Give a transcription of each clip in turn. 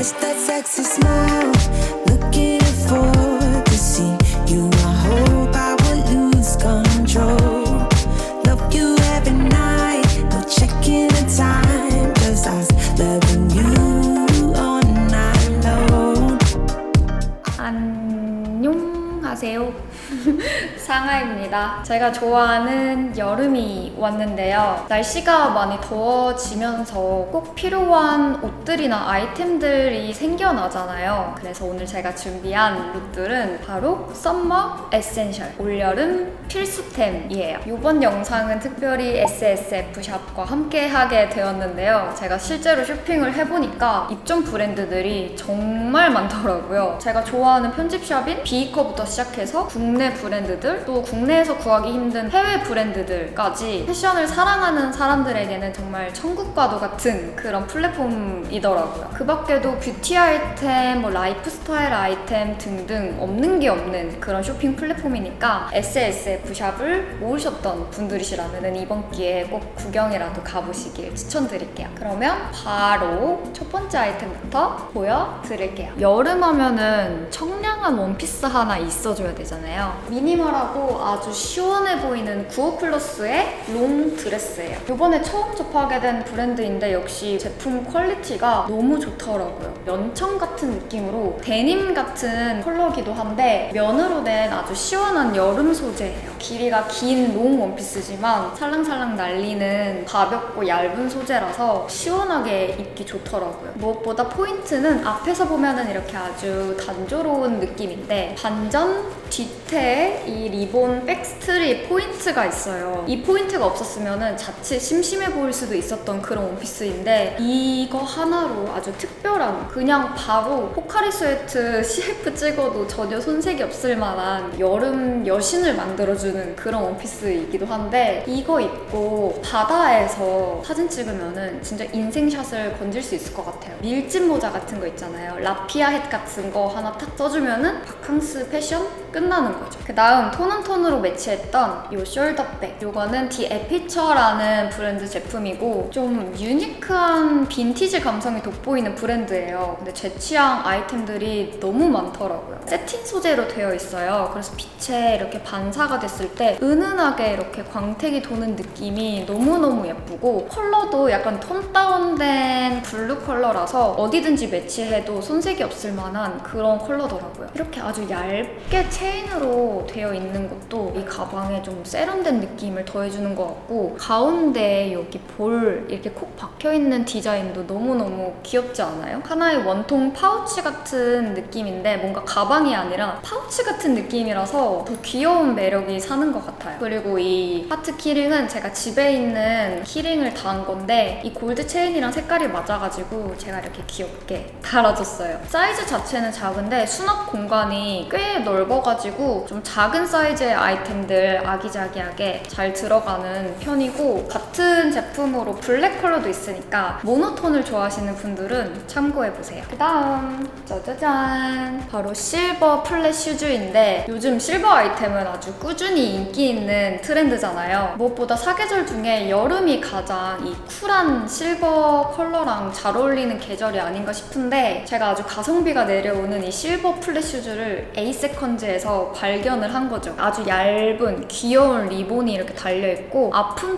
Miss that sexy smile, looking for to see you. I hope I will lose control. Love you every night, no checking the time. Just us loving you all night long. 안녕하세요. 상하입니다. 제가 좋아하는 여름이 왔는데요. 날씨가 많이 더워지면서 꼭 필요한 옷들이나 아이템들이 생겨나잖아요. 그래서 오늘 제가 준비한 룩들은 바로 썸머 에센셜 올여름 필수템이에요. 이번 영상은 특별히 SSF 샵과 함께 하게 되었는데요. 제가 실제로 쇼핑을 해보니까 입점 브랜드들이 정말 많더라고요. 제가 좋아하는 편집샵인 비이커부터 시작해서 국내 브랜드 들 또 국내에서 구하기 힘든 해외 브랜드들까지 패션을 사랑하는 사람들에게는 정말 천국과도 같은 그런 플랫폼이더라고요. 그 밖에도 뷰티 아이템, 뭐 라이프 스타일 아이템 등등 없는 게 없는 그런 쇼핑 플랫폼이니까 SSF 샵을 모르셨던 분들이시라면 이번 기회에 꼭 구경이라도 가보시길 추천드릴게요. 그러면 바로 첫 번째 아이템부터 보여드릴게요. 여름 하면은 청량한 원피스 하나 있어줘야 되잖아요. 미니 멀하고 아주 시원해 보이는 구호 플러스의 롱 드레스예요. 이번에 처음 접하게 된 브랜드인데 역시 제품 퀄리티가 너무 좋더라고요. 면청 같은 느낌으로 데님 같은 컬러기도 한데 면으로 된 아주 시원한 여름 소재예요. 길이가 긴 롱 원피스지만 살랑살랑 날리는 가볍고 얇은 소재라서 시원하게 입기 좋더라고요. 무엇보다 포인트는 앞에서 보면은 이렇게 아주 단조로운 느낌인데 반전 뒤태에 이 리본 백스트리 포인트가 있어요. 이 포인트가 없었으면 자칫 심심해 보일 수도 있었던 그런 원피스인데 이거 하나로 아주 특별한 그냥 바로 포카리 스웨트 CF 찍어도 전혀 손색이 없을 만한 여름 여신을 만들어 주는 그런 원피스이기도 한데 이거 입고 바다에서 사진 찍으면은 진짜 인생샷을 건질 수 있을 것 같아요. 밀짚 모자 같은 거 있잖아요. 라피아 햇 같은 거 하나 탁 써주면은 바캉스 패션 끝나는 거죠. 그 다음 톤온톤으로 매치했던 이 숄더백. 이거는 디 에피처라는 브랜드 제품이고 좀 유니크한 빈티지 감성이 돋보이는 브랜드예요. 근데 제 취향 아이템들이 너무 많더라고요. 세틴 소재로 되어 있어요. 그래서 빛에 이렇게 반사가 됐을 때 은은하게 이렇게 광택이 도는 느낌이 너무너무 예쁘고 컬러도 약간 톤 다운된 블루 컬러라서 어디든지 매치해도 손색이 없을 만한 그런 컬러더라고요. 이렇게 아주 얇게 체인으로 되어 있는 것도 이 가방에 좀 세련된 느낌을 더해주는 것 같고 가운데 여기 볼 이렇게 콕 박혀있는 디자인도 너무너무 귀엽지 않아요? 하나의 원통 파우치 같은 느낌인데 뭔가 가방이 아니라 파우치 같은 느낌이라서 더 귀여운 매력이 사는 것 같아요. 그리고 이 하트 키링은 제가 집에 있는 키링을 다한 건데 이 골드 체인이랑 색깔이 맞아가지고 제가 이렇게 귀엽게 달아줬어요. 사이즈 자체는 작은데 수납 공간이 꽤 넓어가지고 좀 작은 사이즈의 아이템들 아기자기하게 잘 들어가는 편이고 같은 제품으로 블랙 컬러도 있으니까 모노톤을 좋아하시는 분들은 참고해보세요. 그 다음 짜자잔 바로 실버 플랫 슈즈인데 요즘 실버 아이템은 아주 꾸준히 인기 있는 트렌드잖아요. 무엇보다 사계절 중에 여름이 가장 이 쿨한 실버 컬러랑 잘 어울리는 계절이 아닌가 싶은데 제가 아주 가성비가 내려오는 이 실버 플랫 슈즈를 에이세컨즈에서 발견을 한 거죠. 아주 얇은 귀여운 리본이 이렇게 달려있고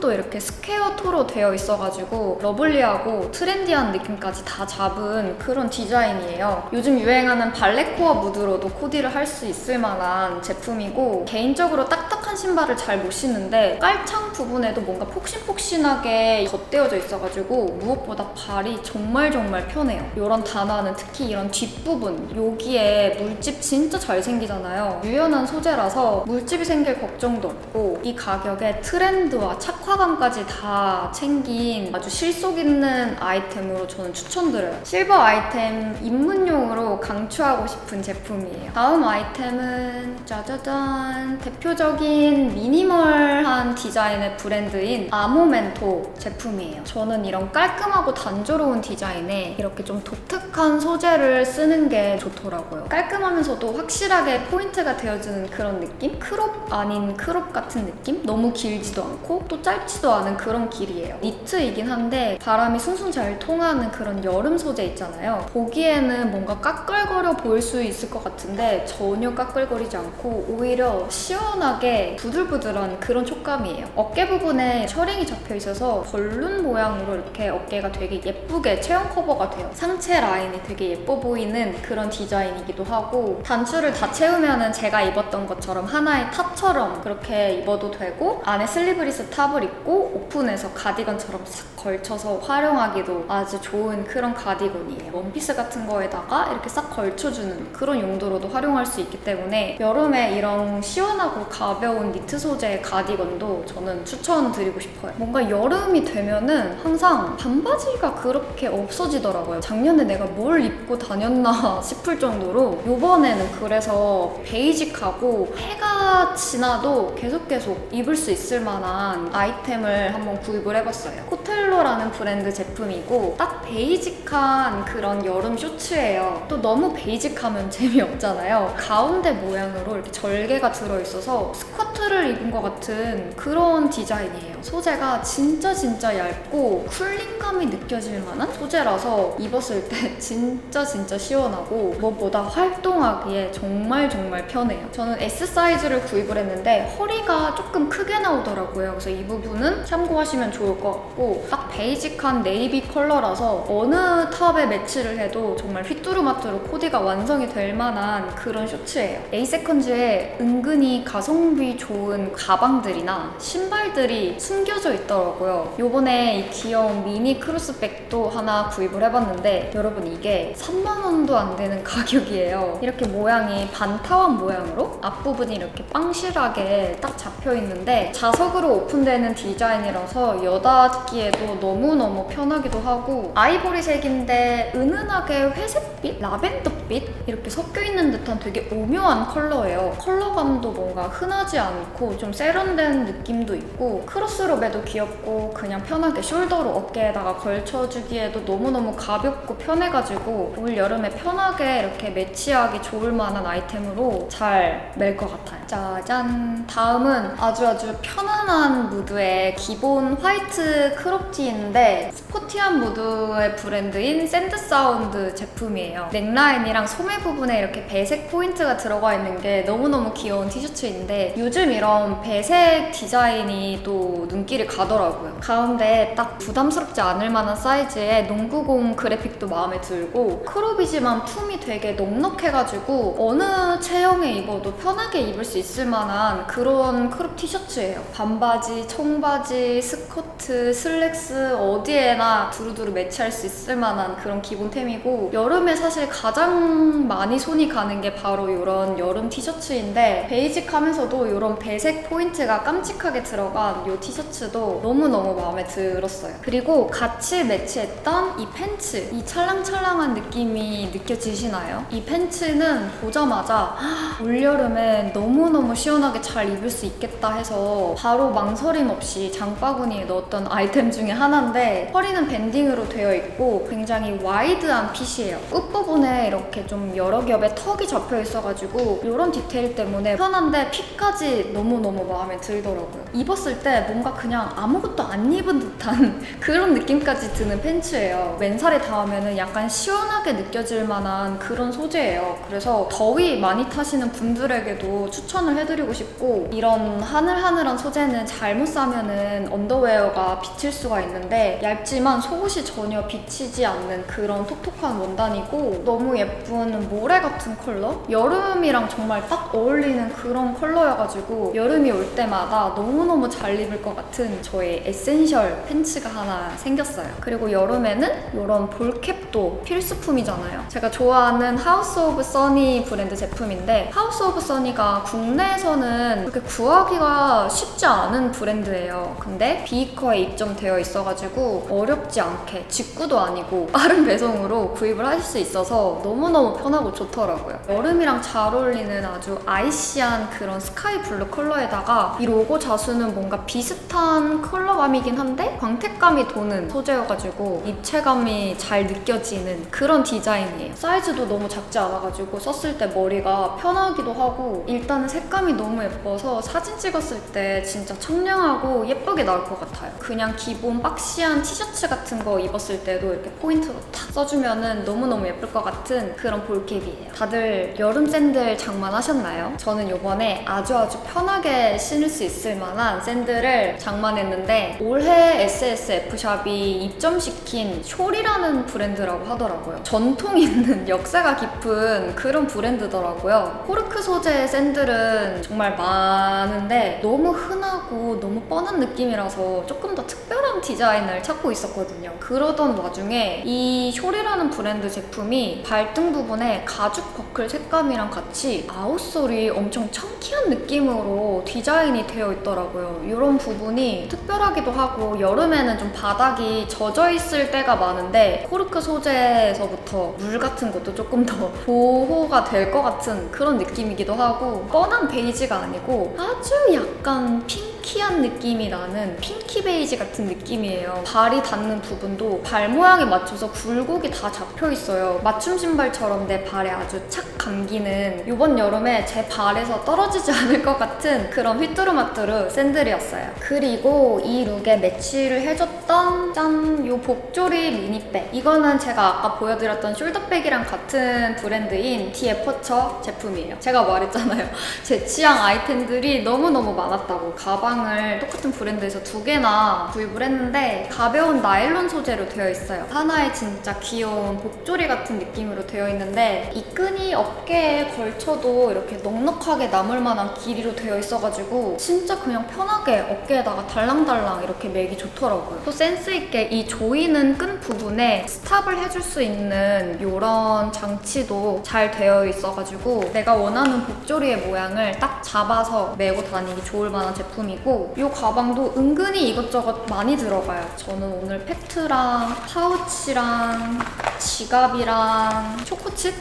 또 이렇게 스퀘어 토로 되어 있어가지고 러블리하고 트렌디한 느낌까지 다 잡은 그런 디자인이에요. 요즘 유행하는 발레코어 무드로도 코디를 할 수 있을 만한 제품이고 개인적으로 딱 딱한 신발을 잘 못 신는데 깔창 부분에도 뭔가 폭신폭신하게 덧대어져 있어가지고 무엇보다 발이 정말 정말 편해요. 이런 단화는 특히 이런 뒷부분 여기에 물집 진짜 잘 생기잖아요. 유연한 소재라서 물집이 생길 걱정도 없고 이 가격에 트렌드와 착화감까지 다 챙긴 아주 실속 있는 아이템으로 저는 추천드려요. 실버 아이템 입문용으로 강추하고 싶은 제품이에요. 다음 아이템은 짜자잔 대표적 인 제품인 미니멀한 디자인의 브랜드인 아모멘토 제품이에요. 저는 이런 깔끔하고 단조로운 디자인에 이렇게 좀 독특한 소재를 쓰는 게 좋더라고요. 깔끔하면서도 확실하게 포인트가 되어주는 그런 느낌? 크롭 아닌 크롭 같은 느낌? 너무 길지도 않고 또 짧지도 않은 그런 길이에요. 니트이긴 한데 바람이 숭숭 잘 통하는 그런 여름 소재 있잖아요. 보기에는 뭔가 까끌거려 보일 수 있을 것 같은데 전혀 까끌거리지 않고 오히려 시원하게 부들부들한 그런 촉감이에요. 어깨 부분에 셔링이 잡혀 있어서 벌룬 모양으로 이렇게 어깨가 되게 예쁘게 체형 커버가 돼요. 상체 라인이 되게 예뻐 보이는 그런 디자인이기도 하고 단추를 다 채우면은 제가 입었던 것처럼 하나의 탑처럼 그렇게 입어도 되고 안에 슬리브리스 탑을 입고 오픈해서 가디건처럼 싹 걸쳐서 활용하기도 아주 좋은 그런 가디건이에요. 원피스 같은 거에다가 이렇게 싹 걸쳐주는 그런 용도로도 활용할 수 있기 때문에 여름에 이런 시원하고 가 벼운 니트 소재의 가디건도 저는 추천드리고 싶어요. 뭔가 여름이 되면은 항상 반바지가 그렇게 없어지더라고요. 작년에 내가 뭘 입고 다녔나 싶을 정도로 요번에는 그래서 베이직하고 해가 지나도 계속 계속 입을 수 있을 만한 아이템을 한번 구입을 해봤어요. 코텔로라는 브랜드 제품이고 딱 베이직한 그런 여름 쇼츠예요. 또 너무 베이직하면 재미없잖아요. 가운데 모양으로 이렇게 절개가 들어있어서 스커트를 입은 것 같은 그런 디자인이에요. 소재가 진짜 진짜 얇고 쿨링감이 느껴질 만한 소재라서 입었을 때 진짜 진짜 시원하고 무엇보다 활동하기에 정말 정말 편해요. 저는 S 사이즈를 구입을 했는데 허리가 조금 크게 나오더라고요. 그래서 이 부분은 참고하시면 좋을 것 같고 딱 베이직한 네이비 컬러라서 어느 탑에 매치를 해도 정말 휘뚜루마뚜루 코디가 완성이 될 만한 그런 쇼츠예요. 에이세컨즈에 은근히 가성 비 좋은 가방들이나 신발들이 숨겨져 있더라고요. 요번에 이 귀여운 미니 크로스백도 하나 구입을 해봤는데 여러분 이게 3만원도 안 되는 가격이에요. 이렇게 모양이 반타원 모양으로 앞부분이 이렇게 빵실하게 딱 잡혀 있는데 자석으로 오픈되는 디자인이라서 여닫기에도 너무너무 편하기도 하고 아이보리색인데 은은하게 회색빛, 라벤더 빛 이렇게 섞여 있는 듯한 되게 오묘한 컬러예요. 컬러감도 뭔가 흔하지 않고 좀 세련된 느낌도 있고 크로스롭에도 귀엽고 그냥 편하게 숄더로 어깨에다가 걸쳐주기에도 너무너무 가볍고 편해가지고 올 여름에 편하게 이렇게 매치하기 좋을 만한 아이템으로 잘 멜 것 같아요. 짜잔. 다음은 아주 아주 편안한 무드의 기본 화이트 크롭티인데 스포티한 무드의 브랜드인 샌드사운드 제품이에요. 넥라인이랑 소매 부분에 이렇게 배색 포인트가 들어가 있는 게 너무너무 귀여운 티셔츠인데 요즘 이런 배색 디자인이 또 눈길이 가더라고요. 가운데 딱 부담스럽지 않을 만한 사이즈의 농구공 그래픽도 마음에 들고 크롭이지만 품이 되게 넉넉해가지고 어느 체형에 입어도 편하게 입을 수 있을 만한 그런 크롭 티셔츠예요. 반바지, 청바지, 스커트, 슬랙스 어디에나 두루두루 매치할 수 있을 만한 그런 기본템이고 여름에 사실 가장 많이 손이 가는 게 바로 이런 여름 티셔츠인데 베이직하면서도 이런 배색 포인트가 깜찍하게 들어간 이 티셔츠도 너무너무 마음에 들었어요. 그리고 같이 매치했던 이 팬츠 이 찰랑찰랑한 느낌이 느껴지시나요? 이 팬츠는 보자마자 헉, 올여름에 너무너무 시원하게 잘 입을 수 있겠다 해서 바로 망설임 없이 장바구니에 넣었던 아이템 중에 하나인데 허리는 밴딩으로 되어 있고 굉장히 와이드한 핏이에요. 끝부분에 이렇게 좀 여러 겹의 턱이 잡혀 있어가지고 이런 디테일 때문에 편한데 핏까지 너무너무 마음에 들더라고요. 입었을 때 뭔가 그냥 아무것도 안 입은 듯한 그런 느낌까지 드는 팬츠예요. 맨살에 닿으면 약간 시원하게 느껴질 만한 그런 소재예요. 그래서 더위 많이 타시는 분들에게도 추천을 해드리고 싶고 이런 하늘하늘한 소재는 잘못 사면은 언더웨어가 비칠 수가 있는데 얇지만 속옷이 전혀 비치지 않는 그런 톡톡한 원단이고 너무 예쁜 모래 같은 컬러? 여름이랑 정말 딱 어울리는 그런 컬러여가지고 여름이 올 때마다 너무너무 잘 입을 것 같은 저의 에센셜 팬츠가 하나 생겼어요. 그리고 여름에는 이런 볼캡도 필수품이잖아요. 제가 좋아하는 하우스 오브 써니 브랜드 제품인데 하우스 오브 써니가 국내에서는 그렇게 구하기가 쉽지 않은 브랜드예요. 근데 비이커에 입점되어 있어가지고 어렵지 않게 직구도 아니고 빠른 배송으로 구입을 하실 수 있어서 너무너무 너무너무 편하고 좋더라고요. 여름이랑 잘 어울리는 아주 아이시한 그런 스카이 블루 컬러에다가 이 로고 자수는 뭔가 비슷한 컬러감이긴 한데 광택감이 도는 소재여가지고 입체감이 잘 느껴지는 그런 디자인이에요. 사이즈도 너무 작지 않아가지고 썼을 때 머리가 편하기도 하고 일단은 색감이 너무 예뻐서 사진 찍었을 때 진짜 청량하고 예쁘게 나올 것 같아요. 그냥 기본 박시한 티셔츠 같은 거 입었을 때도 이렇게 포인트로 탁 써주면은 너무너무 예쁠 것 같은 그런 볼캡이에요. 다들 여름 샌들 장만하셨나요? 저는 요번에 아주 아주 편하게 신을 수 있을 만한 샌들을 장만했는데 올해 SSF샵이 입점시킨 숄이라는 브랜드라고 하더라고요. 전통 있는 역사가 깊은 그런 브랜드더라고요. 코르크 소재의 샌들은 정말 많은데 너무 흔하고 너무 뻔한 느낌이라서 조금 더 특별한 디자인을 찾고 있었거든요. 그러던 와중에 이 숄이라는 브랜드 제품이 발등 부분에 가죽 버클 색감이랑 같이 아웃솔이 엄청 청키한 느낌으로 디자인이 되어 있더라고요. 이런 부분이 특별하기도 하고 여름에는 좀 바닥이 젖어 있을 때가 많은데 코르크 소재에서부터 물 같은 것도 조금 더 보호가 될 것 같은 그런 느낌이기도 하고 뻔한 베이지가 아니고 아주 약간 핑키한 느낌이 나는 핑키 베이지 같은 느낌이에요. 발이 닿는 부분도 발 모양에 맞춰서 굴곡이 다 잡혀 있어요. 맞춤 신발 처럼 내 발에 아주 착 감기는 이번 여름에 제 발에서 떨어지지 않을 것 같은 그런 휘뚜루마뚜루 샌들이었어요. 그리고 이 룩에 매치를 해줬던 짠! 요 복조리 미니백. 이거는 제가 아까 보여드렸던 숄더백이랑 같은 브랜드인 디에퍼처 제품이에요. 제가 말했잖아요. 제 취향 아이템들이 너무너무 많았다고. 가방을 똑같은 브랜드에서 두 개나 구입을 했는데 가벼운 나일론 소재로 되어 있어요. 하나에 진짜 귀여운 복조리 같은 느낌으로 되어 있는데 이 끈이 어깨에 걸쳐도 이렇게 넉넉하게 남을 만한 길이로 되어 있어가지고 진짜 그냥 편하게 어깨에다가 달랑달랑 이렇게 매기 좋더라고요. 또 센스 있게 이 조이는 끈 부분에 스탑을 해줄 수 있는 이런 장치도 잘 되어 있어가지고 내가 원하는 복조리의 모양을 딱 잡아서 메고 다니기 좋을 만한 제품이고 이 가방도 은근히 이것저것 많이 들어가요. 저는 오늘 팩트랑 파우치랑 지갑이랑 초코칩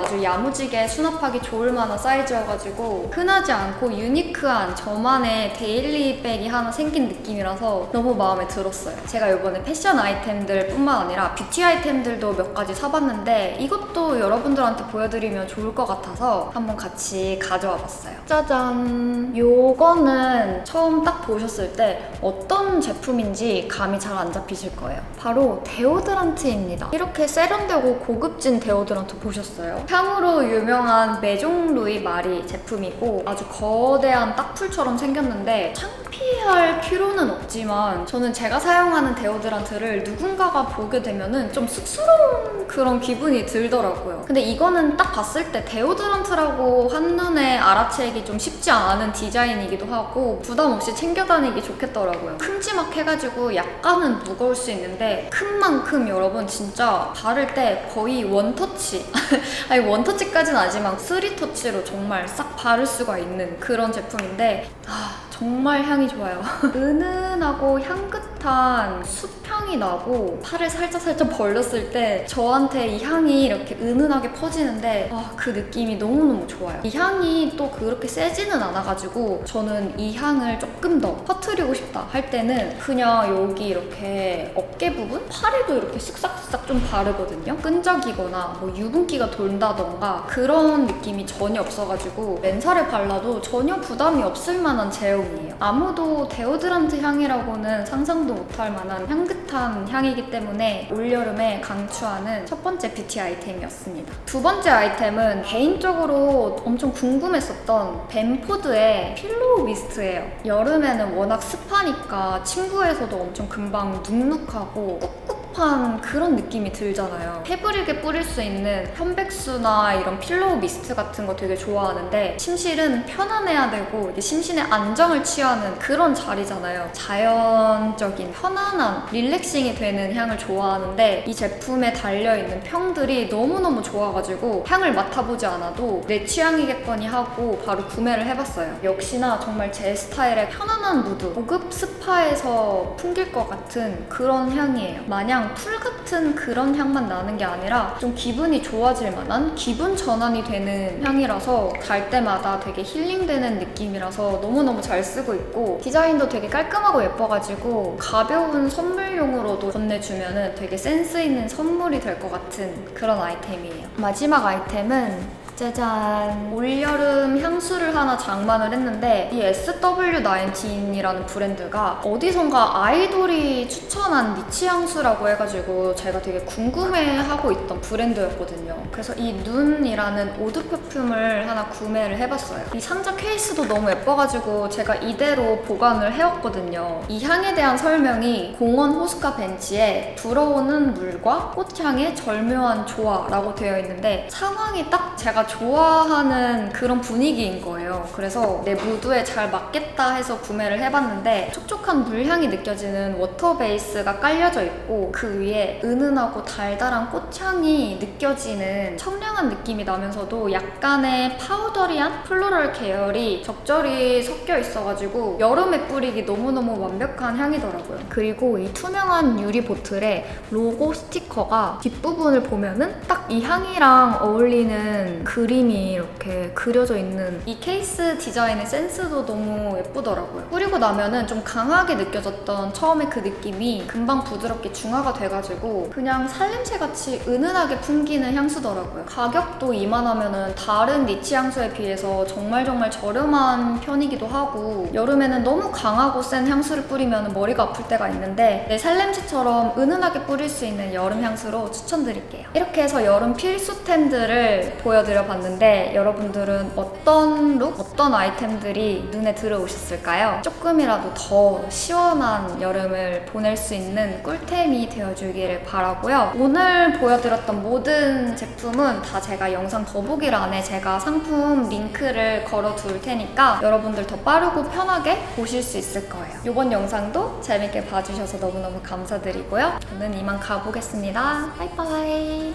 아주 야무지게 수납하기 좋을 만한 사이즈여가지고 흔하지 않고 유니크한 저만의 데일리 백이 하나 생긴 느낌이라서 너무 마음에 들었어요. 제가 이번에 패션 아이템들 뿐만 아니라 뷰티 아이템들도 몇 가지 사봤는데 이것도 여러분들한테 보여드리면 좋을 것 같아서 한번 같이 가져와 봤어요. 짜잔! 요거는 처음 딱 보셨을 때 어떤 제품인지 감이 잘 안 잡히실 거예요. 바로 데오드란트입니다. 이렇게 세련되고 고급진 데오드란트 보셨어요? 향으로 유명한 메종 루이 마리 제품이고 아주 거대한 딱풀처럼 생겼는데 창 피할 필요는 없지만 저는 제가 사용하는 데오드란트를 누군가가 보게 되면은 좀 쑥스러운 그런 기분이 들더라고요. 근데 이거는 딱 봤을 때 데오드란트라고 한눈에 알아채기 좀 쉽지 않은 디자인이기도 하고 부담 없이 챙겨 다니기 좋겠더라고요. 큼지막해가지고 약간은 무거울 수 있는데 큰 만큼 여러분 진짜 바를 때 거의 원터치 아니 원터치까지는 아니지만 쓰리터치로 정말 싹 바를 수가 있는 그런 제품인데 아 정말 향이 좋아요. 은은하고 향긋한 숲향이 나고 팔을 살짝살짝 벌렸을 때 저한테 이 향이 이렇게 은은하게 퍼지는데 아, 그 느낌이 너무너무 좋아요. 이 향이 또 그렇게 세지는 않아가지고 저는 이 향을 조금 더 퍼뜨리고 싶다 할 때는 그냥 여기 이렇게 어깨 부분? 팔에도 이렇게 쓱싹쓱싹 좀 바르거든요. 끈적이거나 뭐 유분기가 돈다던가 그런 느낌이 전혀 없어가지고 맨살에 발라도 전혀 부담이 없을 만한 제형 이에요. 아무도 데오드란트 향이라고는 상상도 못할 만한 향긋한 향이기 때문에 올여름에 강추하는 첫 번째 뷰티 아이템이었습니다. 두 번째 아이템은 개인적으로 엄청 궁금했었던 벤포드의 필로우 미스트예요. 여름에는 워낙 습하니까 침구에서도 엄청 금방 눅눅하고 꾹꾹 한 그런 느낌이 들잖아요. 페브릭에 뿌릴 수 있는 편백수나 이런 필로우 미스트 같은 거 되게 좋아하는데 침실은 편안해야 되고 심신의 안정을 취하는 그런 자리잖아요. 자연적인 편안한 릴렉싱이 되는 향을 좋아하는데 이 제품에 달려있는 평들이 너무너무 좋아가지고 향을 맡아보지 않아도 내 취향이겠거니 하고 바로 구매를 해봤어요. 역시나 정말 제 스타일의 편안한 무드, 고급 스파에서 풍길 것 같은 그런 향이에요. 마냥 그냥 풀 같은 그런 향만 나는 게 아니라 좀 기분이 좋아질 만한 기분 전환이 되는 향이라서 갈 때마다 되게 힐링되는 느낌이라서 너무너무 잘 쓰고 있고 디자인도 되게 깔끔하고 예뻐가지고 가벼운 선물용으로도 건네주면은 되게 센스 있는 선물이 될 것 같은 그런 아이템이에요. 마지막 아이템은 짜잔 올여름 향수를 하나 장만을 했는데 이 SW19이라는 브랜드가 어디선가 아이돌이 추천 한 니치 향수라고 해가지고 제가 되게 궁금해하고 있던 브랜드였거든요. 그래서 이 눈이라는 오드 퍼퓸을 하나 구매를 해봤어요. 이 상자 케이스도 너무 예뻐가지고 제가 이대로 보관을 해왔거든요. 이 향에 대한 설명이 공원 호스카 벤치에 불어오는 물과 꽃향의 절묘한 조화라고 되어 있는데 상황이 딱 제가 좋아하는 그런 분위기인 거예요. 그래서 내 무드에 잘 맞겠다 해서 구매를 해봤는데 촉촉한 물향이 느껴지는 워터 베이스 가 깔려져 있고 그 위에 은은하고 달달한 꽃향이 느껴지는 청량한 느낌이 나면서도 약간의 파우더리한 플로럴 계열이 적절히 섞여 있어가지고 여름에 뿌리기 너무너무 완벽한 향이더라고요. 그리고 이 투명한 유리 보틀에 로고 스티커가 뒷부분을 보면은 딱 이 향이랑 어울리는 그림이 이렇게 그려져 있는 이 케이스 디자인의 센스도 너무 예쁘더라고요. 뿌리고 나면은 좀 강하게 느껴졌던 처음에 그 느낌이 금방 부드럽게 중화가 돼가지고 그냥 살냄새 같이 은은하게 풍기는 향수더라고요. 가격도 이만하면은 다른 니치 향수에 비해서 정말 정말 저렴한 편이기도 하고 여름에는 너무 강하고 센 향수를 뿌리면 머리가 아플 때가 있는데 내 살냄새처럼 은은하게 뿌릴 수 있는 여름 향수로 추천드릴게요. 이렇게 해서 여름 필수템들을 보여드려 봤는데 여러분들은 어떤 룩, 어떤 아이템들이 눈에 들어오셨을까요? 조금이라도 더 시원한 여름을 보낼 수 있는 꿀템이 되어주기를 바라고요. 오늘 보여드렸던 모든 제품은 다 제가 영상 더보기란에 제가 상품 링크를 걸어둘 테니까 여러분들 더 빠르고 편하게 보실 수 있을 거예요. 이번 영상도 재밌게 봐주셔서 너무너무 감사드리고요. 저는 이만 가보겠습니다. 바이바이.